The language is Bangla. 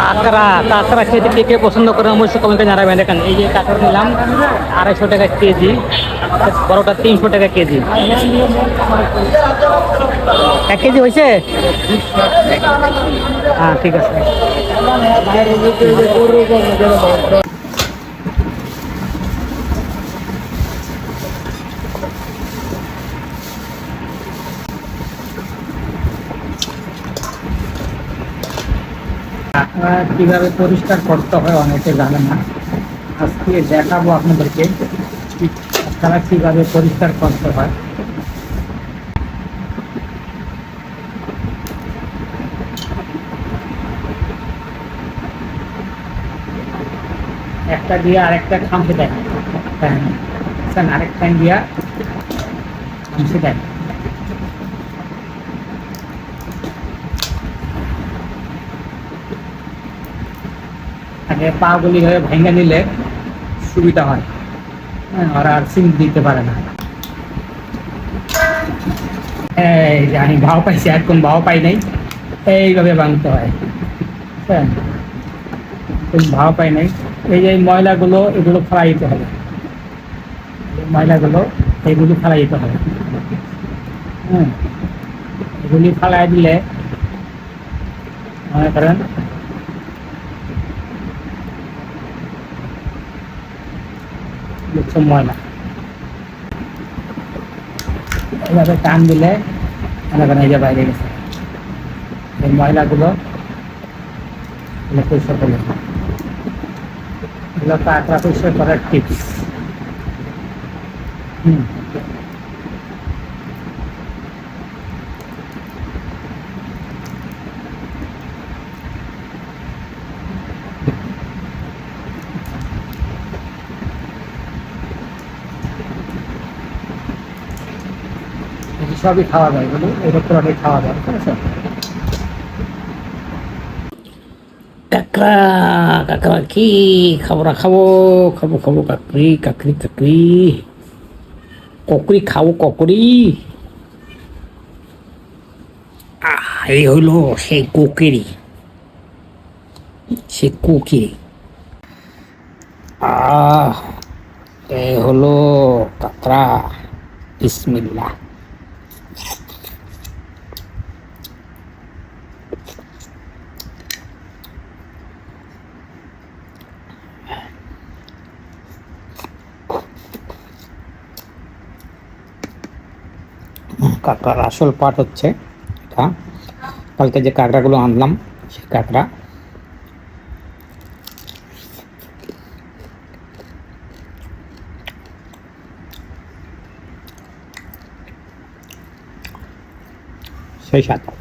কাঁকড়া কাঁকড়া খেতে কে কে পছন্দ করে অবশ্যই কমেন্টে জানাবেন। দেখেন, এই যে কাঁকড়া নিলাম, আড়াইশো টাকা কেজি, বড়টা তিনশো টাকা কেজি। এক কেজি হয়েছে? হ্যাঁ ঠিক আছে। কাঁকড়া কীভাবে পরিষ্কার করতে হয় অনেকে জানে না। আজকে দেখাবো আপনাদেরকে কাঁকড়া কীভাবে পরিষ্কার করতে হয়। একটা দিয়ে আরেকটা খামসে দেয় হ্যাঁ আরেকটা দিয়া খামসে দেয় আগে পাগুলি হয়ে ভেঙে নিলে সুবিধা হয়। হ্যাঁ, ওরা আর সিম দিতে পারে না। এই যে আমি ভাও পাইছি আর কোন ভাও পাই নাই। এইভাবে ভাঙতে হয়। হ্যাঁ। ভাও পাই নাই। এই যে ময়লাগুলো এগুলো ফেলাই দিতে হবে ময়লাগুলো এইগুলি ফেলাই দিতে হবে। হ্যাঁ। এগুলি ফেলাই দিলে মনে করেন হচ্ছে ময়লা এভাবে টান দিলে মনে করেন এই বাইরে গেছে। এই ময়লাগুলো পরিষ্কার করলে এগুলো কাঁকড়া পরিষ্কার করার টিপস হুম। সবই খাওয়া যায় এরকম অনেক খাওয়া যায় কাঁকড়া কি খাব না খাব? খাব খাব কাকড়ি কাকড়ি কাকড়ি ককড়ি খাব ককড়ি এই হলো সেই কোকিরি। সে কোকিরি। আহ, এই হলো কাঁকড়া বিসমিল্লাহ। কাঁকড়ার আসল পাট হচ্ছে এটা। কালকে যে কাঁকড়াগুলো আনলাম সেই কাঁকড়া। সেই সাথে।